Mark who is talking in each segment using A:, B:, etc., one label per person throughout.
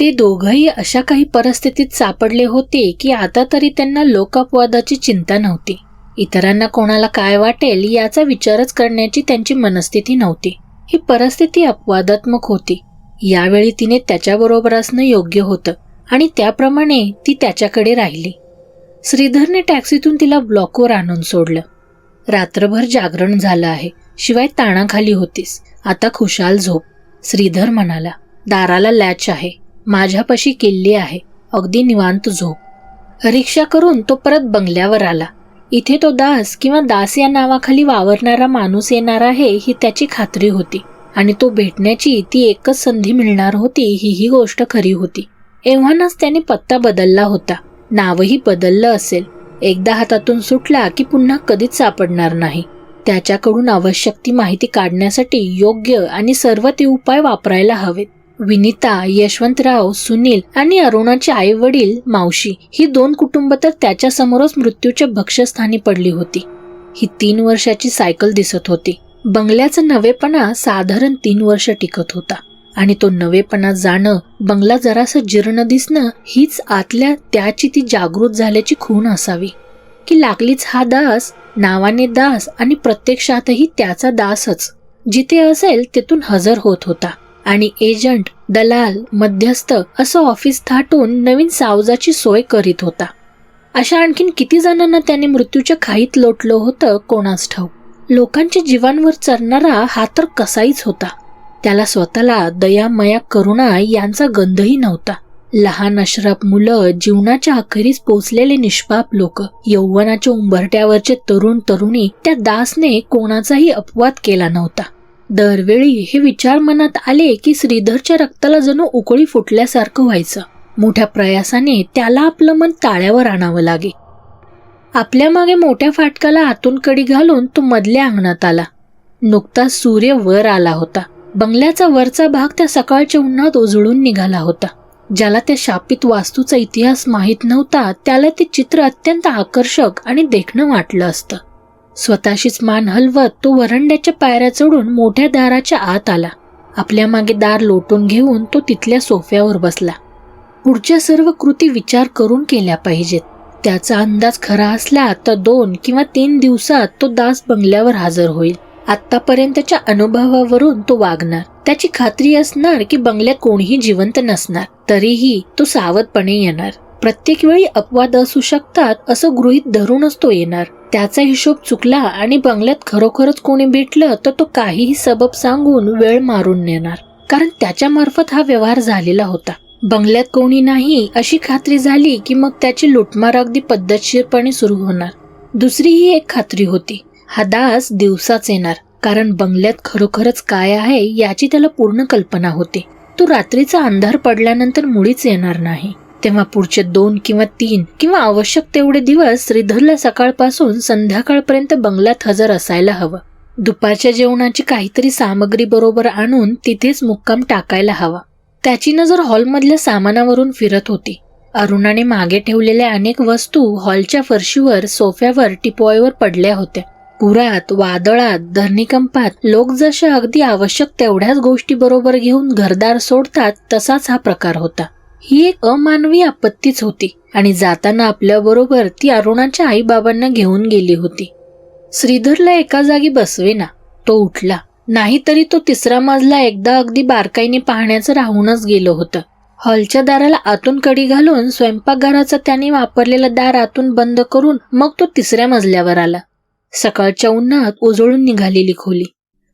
A: ते दोघंही अशा काही परिस्थितीत सापडले होते की आता तरी त्यांना लोकअपवादाची चिंता नव्हती. इतरांना कोणाला काय वाटेल याचा विचारच करण्याची त्यांची मनस्थिती नव्हती. ही परिस्थिती अपवादात्मक होती. यावेळी तिने त्याच्याबरोबर असणं योग्य होतं आणि त्याप्रमाणे ती त्याच्याकडे राहिली. श्रीधरने टॅक्सीतून तिला ब्लॉकवर आणून सोडलं. रात्रभर जागरण झालं आहे. शिवाय ताणाखाली होतीस. आता खुशाल झोप. श्रीधर म्हणाला दाराला लॅच आहे. माझ्यापाशी किल्ली आहे. अगदी निवांत झोप. रिक्षा करून तो परत बंगल्यावर आला. इथे तो दास किंवा दास या नावाखाली वावरणारा माणूस येणार आहे ही त्याची खात्री होती. आणि तो भेटण्याची ती एकच संधी मिळणार होती ही ही गोष्ट खरी होती. एव्हानाच त्याने पत्ता बदलला होता. नावही बदललं असेल. एकदा हातातून सुटला की पुन्हा कधीच सापडणार नाही. त्याच्याकडून आवश्यक ती माहिती काढण्यासाठी योग्य आणि सर्व ते उपाय वापरायला हवेत. विनिता यशवंतराव सुनील आणि अरुणाचे आई वडील मावशी ही दोन कुटुंब तर त्याच्या समोरच मृत्यूच्या भक्ष्यस्थानी पडली होती. ही तीन वर्षाची सायकल दिसत होती. बंगल्याचा नवेपणा साधारण तीन वर्ष टिकत होता. आणि तो नवेपणा जाणं बंगला जरासं जीर्ण दिसणं हीच आतल्या त्याची ती जागृत झाल्याची खूण असावी. की लागलीच हा दास नावाने दास आणि प्रत्यक्षातही त्याचा दासच. जिथे असेल तिथून हजर होत होता. आणि एजंट दलाल मध्यस्थ असं ऑफिस थाटून नवीन सावजाची सोय करीत होता. अशा आणखीन किती जणांना त्याने मृत्यूच्या खाईत लोटलं होतं कोणास ठाऊक? लोकांच्या जीवांवर चरणारा हा तर कसाहीच होता. त्याला स्वतःला दयामया करुणा यांचा गंधही नव्हता. लहान अश्रफ मुलं जीवनाच्या अखेरीस पोचलेले निष्पाप लोक यौवनाच्या उंबरट्यावरचे तरुण तरुणी त्या दासने कोणाचाही अपवाद केला नव्हता. दरवेळी हे विचार मनात आले की श्रीधरच्या रक्ताला जणू उकळी फुटल्यासारखं व्हायचं. मोठ्या प्रयासाने त्याला आपलं मन ताळ्यावर आणावं लागे. आपल्या मागे मोठ्या फाटकाला आतून कडी घालून तो मधल्या अंगणात आला. नुकताच सूर्य वर आला होता. बंगल्याचा वरचा भाग त्या सकाळच्या उन्हात उजळून निघाला होता. ज्याला त्या शापित वास्तूचा इतिहास माहीत नव्हता त्याला ते चित्र अत्यंत आकर्षक आणि देखणं वाटलं असतं. स्वतःशीच मान हलवत तो वरंड्याच्या पायऱ्या चढून मोठ्या दाराच्या आत आला. आपल्या मागे दार लोटून घेऊन तो तिथल्या सोफ्यावर बसला. पुढच्या सर्व कृती विचार करून केल्या पाहिजेत. त्याचा अंदाज खरा असला तर दोन किंवा तीन दिवसात तो दास बंगल्यावर हजर होईल. आतापर्यंतच्या अनुभवावरून तो वागणार. त्याची खात्री असणार की बंगल्यात कोणीही जिवंत नसणार. तरीही तो सावधपणे येणार. प्रत्येक वेळी अपवाद असू शकतात असं गृहीत धरूनच तो येणार. त्याचा हिशोब चुकला आणि बंगल्यात खरोखरच कोणी भेटलं तर तो काहीही सबब सांगून वेळ मारून नेणार. कारण त्याच्या मार्फत हा व्यवहार झालेला होता. बंगल्यात कोणी नाही अशी खात्री झाली की मग त्याची लुटमार अगदी पद्धतशीरपणे सुरू होणार. दुसरी ही एक खात्री होती. हा दास दिवसाच येणार. कारण बंगल्यात खरोखरच काय आहे याची त्याला पूर्ण कल्पना होती. तो रात्रीचा अंधार पडल्यानंतर मुळीच येणार नाही. तेव्हा पुढचे दोन किंवा तीन किंवा आवश्यक तेवढे दिवस श्रीधरला सकाळपासून संध्याकाळपर्यंत बंगल्यात हजर असायला हवं. दुपारच्या जेवणाची काहीतरी सामग्री बरोबर आणून तिथेच मुक्काम टाकायला हवा. त्याची नजर हॉलमधल्या सामानावरून फिरत होती. अरुणाने मागे ठेवलेल्या अनेक वस्तू हॉलच्या फरशीवर सोफ्यावर टिपॉयवर पडल्या होत्या. पुरात वादळात धरणीकंपात लोक जशा अगदी आवश्यक तेवढ्याच गोष्टी बरोबर घेऊन घरदार सोडतात तसाच हा प्रकार होता. ही एक अमानवी आपत्तीच होती आणि जाताना आपल्या बरोबर ती अरुणाच्या आई बाबांना घेऊन गेली होती. श्रीधरला एका जागी बसवेना तो उठला. नाहीतरी तो तिसरा मजला एकदा अगदी बारकाईने पाहण्याचं राहूनच गेलं होतं. हॉलच्या दाराला आतून कडी घालून स्वयंपाकघराचं त्याने वापरलेलं दार आतून बंद करून मग तो तिसऱ्या मजल्यावर आला. सकाळच्या उन्हात उजळून निघालेली खोली.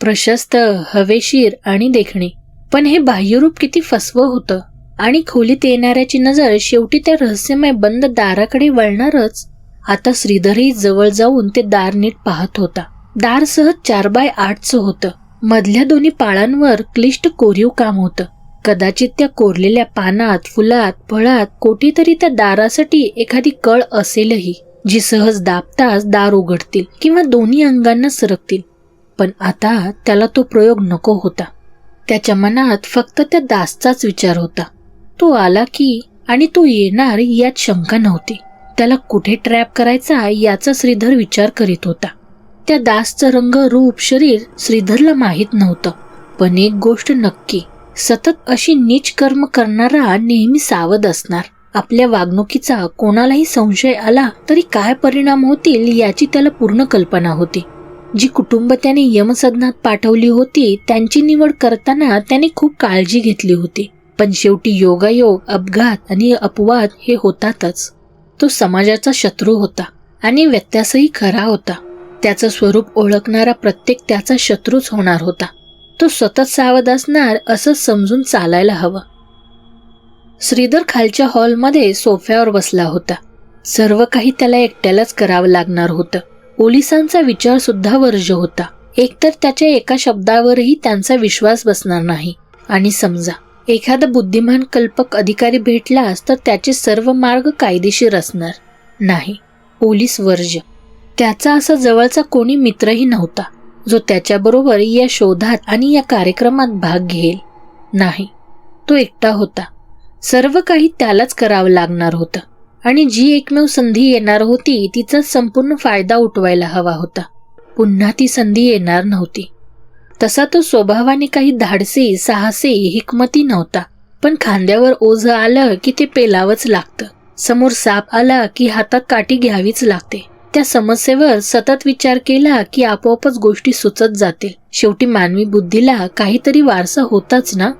A: प्रशस्त हवेशीर आणि देखणे. पण हे बाह्यरूप किती फसवं होतं. आणि खोलीत येणाऱ्याची नजर शेवटी त्या रहस्यमय बंद दाराकडे वळणारच. आता श्रीधरही जवळ जाऊन ते दार नीट पाहत होता. दार सहज चार बाय आठचं होतं. मधल्या दोन्ही पाळांवर क्लिष्ट कोरीव काम होतं. कदाचित त्या कोरलेल्या पानात फुलात फळात कोठेतरी त्या दारासाठी एखादी कळ असेलही जी सहज दाबताच दार उघडतील किंवा दोन्ही अंगांना सरकतील. पण आता त्याला तो प्रयोग नको होता. त्याच्या मनात फक्त त्या दासचाच विचार होता. तो आला की आणि तो येणार यात शंका नव्हती. त्याला कुठे ट्रॅप करायचा याचा श्रीधर विचार करीत होता. त्या दासचं रंग रूप शरीर श्रीधरला माहीत नव्हतं. पण एक गोष्ट नक्की सतत अशी नीच कर्म करणारा नेहमी सावध असणार. आपल्या वागणुकीचा कोणालाही संशय आला तरी काय परिणाम होतील याची त्याला पूर्ण कल्पना होती. जी कुटुंब त्याने यमसदनात पाठवली होती त्यांची निवड करताना त्याने खूप काळजी घेतली होती. पण शेवटी योगायोग अपघात आणि अपवाद हे होतातच. तो समाजाचा शत्रू होता आणि व्यत्यासही खरा होता. त्याचं स्वरूप ओळखणारा प्रत्येक त्याचा शत्रूच होणार होता. तो सतत सावध असणार असं समजून चालायला हवं. श्रीधर खालच्या हॉलमध्ये सोफ्यावर बसला होता. सर्व काही त्याला एकट्यालाच करावं लागणार होतं. पोलिसांचा विचार सुद्धा वर्ज होता. एकतर त्याच्या एका शब्दावरही त्यांचा विश्वास बसणार नाही. आणि समजा एखादा बुद्धिमान कल्पक अधिकारी भेटलास तर त्याचे सर्व मार्ग कायदेशीर असणार. नाही पोलीस वर्ज त्याचा असा जवळचा कोणी मित्रही नव्हता जो त्याच्याबरोबर या शोधात आणि या कार्यक्रमात भाग घेईल. नाही तो एकटा होता. सर्व काही त्यालाच करावं लागणार होतं. आणि जी एकमेव संधी येणार होती तिचा संपूर्ण फायदा उठवायला हवा होता. पुन्हा ती संधी येणार नव्हती. तसा तो स्वभावाने काही धाडसी साहसी हिकमती नव्हता. पण खांद्यावर ओझ आलं की ते पेलावंच लागतं. समोर साप आला की हातात काठी घ्यावीच लागते. त्या समस्येवर सतत विचार केला की आपोआपच गोष्टी सुचत जातील. शेवटी मानवी बुद्धीला काहीतरी वारसा होताच ना?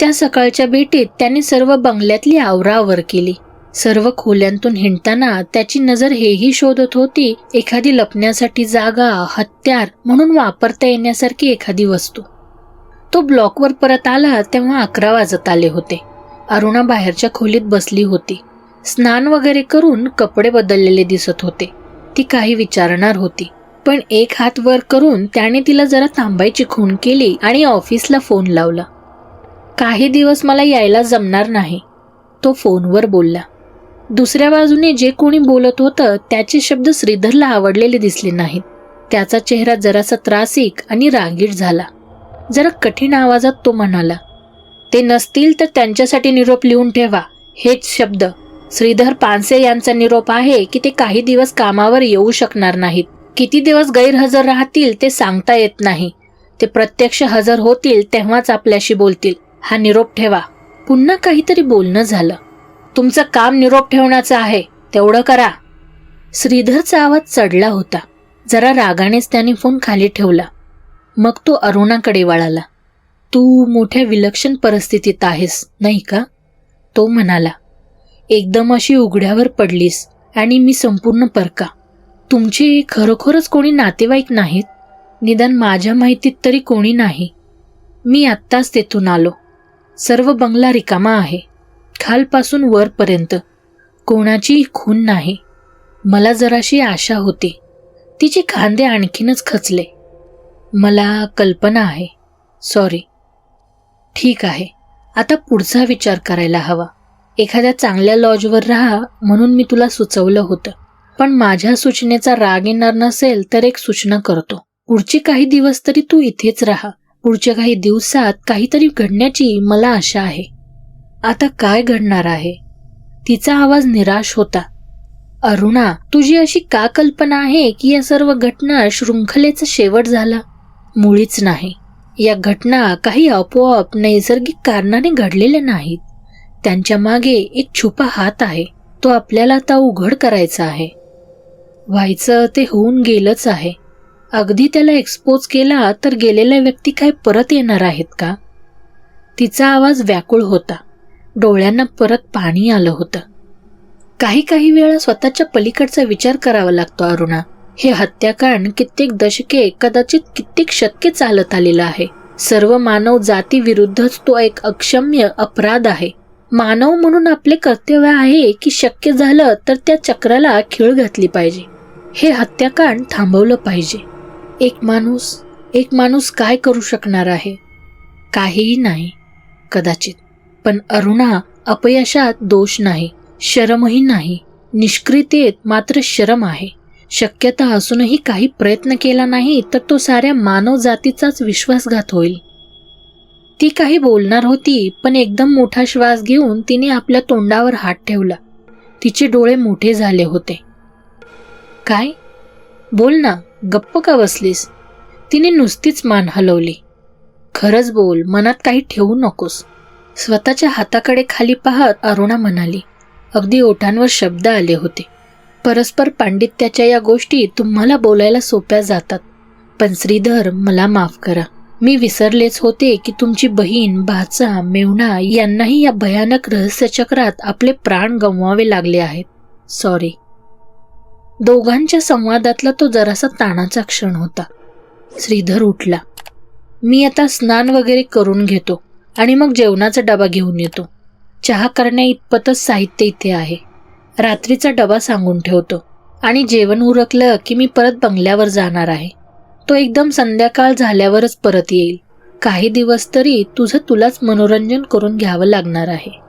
A: त्या सकाळच्या भेटीत त्याने सर्व बंगल्यातली आवरावर केली. सर्व खोल्यांतून हिंडताना त्याची नजर हेही शोधत होती एखादी लपण्यासाठी जागा हत्यार म्हणून वापरता येण्यासारखी एखादी वस्तू. तो ब्लॉकवर परत आला तेव्हा अकरा वाजत आले होते. अरुणा बाहेरच्या खोलीत बसली होती. स्नान वगैरे करून कपडे बदललेले दिसत होते. ती काही विचारणार होती. पण एक हात वर करून त्याने तिला जरा थांबायची खूण केली आणि ऑफिसला फोन लावला. काही दिवस मला यायला जमणार नाही तो फोनवर बोलला. दुसऱ्या बाजूने जे कोणी बोलत होतं त्याचे शब्द श्रीधरला आवडलेले दिसले नाहीत. त्याचा चेहरा जरासा त्रासिक आणि रागीट झाला. जरा कठीण आवाजात तो म्हणाला ते नसतील तर त्यांच्यासाठी निरोप लिहून ठेवा. हेच शब्द. श्रीधर पानसे यांचा निरोप आहे की ते काही दिवस कामावर येऊ शकणार नाहीत. किती दिवस गैरहजर राहतील ते सांगता येत नाही. ते प्रत्यक्ष हजर होतील तेव्हाच आपल्याशी बोलतील. हा निरोप ठेवा. पुन्हा काहीतरी बोलणं झालं. तुमचं काम निरोप ठेवण्याचं आहे तेवढं करा. श्रीधरचा आवाज चढला होता. जरा रागानेच त्याने फोन खाली ठेवला. मग तो अरुणाकडे वळाला. तू मोठ्या विलक्षण परिस्थितीत आहेस नाही का? तो म्हणाला. एकदम अशी उघड्यावर पडलीस आणि मी संपूर्ण परका. तुमचे खरोखरच कोणी नातेवाईक नाहीत? निदान माझ्या माहितीत तरी कोणी नाही? मी आत्ताच तेथून आलो. सर्व बंगला रिकामा आहे. खालपासून वरपर्यंत. कोणाची खून नाही. मला जराशी आशा होती. तिचे खांदे आणखीनच खचले. मला कल्पना आहे. सॉरी. ठीक आहे. आता पुढचा विचार करायला हवा. एखाद्या चांगल्या लॉजवर राहा म्हणून मी तुला सुचवलं होतं. पण माझ्या सूचनेचा राग येणार नसेल तर एक सूचना करतो. पुढचे काही दिवस तरी तू इथेच राहा. पुढच्या काही दिवसात काहीतरी घडण्याची मला आशा आहे. आता काय घडणार आहे? तिचा आवाज निराश होता. अरुणा तुझी अशी का कल्पना आहे की या सर्व घटना शृंखलेचा शेवट झाला? मुळीच नाही. या घटना काही आपोआप नैसर्गिक कारणाने घडलेल्या नाहीत. त्यांच्या मागे एक छुपा हात आहे. तो आपल्याला आता उघड करायचा आहे. व्हायचं ते होऊन गेलंच आहे. अगदी त्याला एक्सपोज केला तर गेलेल्या व्यक्ती काय परत येणार आहेत का? तिचा आवाज व्याकुळ होता. डोळ्यांना परत पाणी आलं होतं. काही काही वेळा स्वतःच्या पलीकडचा विचार करावा लागतो अरुणा. हे हत्याकांड कित्येक दशके कदाचित कित्येक शतके चालत आलेलं आहे. सर्व मानव जातीविरुद्धच तो एक अक्षम्य अपराध आहे. मानव म्हणून आपले कर्तव्य आहे की शक्य झालं तर त्या चक्राला खीळ घातली पाहिजे. हे हत्याकांड थांबवलं पाहिजे. एक माणूस एक माणूस काय करू शकणार आहे? काहीही नाही कदाचित. पण अरुणा अपयशात दोष नाही शरमही नाही. निष्क्रियतेत मात्र शरम आहे. शक्यता असूनही काही प्रयत्न केला नाही तर तो साऱ्या मानव जातीचाच विश्वासघात होईल. ती काही बोलणार होती पण एकदम मोठा श्वास घेऊन तिने आपल्या तोंडावर हात ठेवला. तिचे डोळे मोठे झाले होते. काय? बोल ना गप्प का बसलीस? तिने नुसतीच मान हलवली. खरंच बोल मनात काही ठेवू नकोस. स्वतःच्या हाताकडे खाली पाहत अरुणा म्हणाली अगदी ओठांवर शब्द आले होते. परस्पर पांडित्याच्या या गोष्टी तुम्हाला बोलायला सोप्या जातात. पण श्रीधर मला माफ करा. मी विसरलेच होते की तुमची बहीण भाचा मेवणा यांनाही या भयानक रहस्यचक्रात आपले प्राण गमवावे लागले आहेत. सॉरी दोघांच्या संवादातला तो जरासा ताणाचा क्षण होता. श्रीधर उठला. मी आता स्नान वगैरे करून घेतो. आणि मग जेवणाचा डबा घेऊन येतो. चहा करण्या इतपतच साहित्य इथे आहे. रात्रीचा डबा सांगून ठेवतो. आणि जेवण उरकलं की मी परत बंगल्यावर जाणार आहे. तो एकदम संध्याकाळ झाल्यावरच परत येईल. काही दिवस तरी तुझं तुलाच मनोरंजन करून घ्यावं लागणार आहे.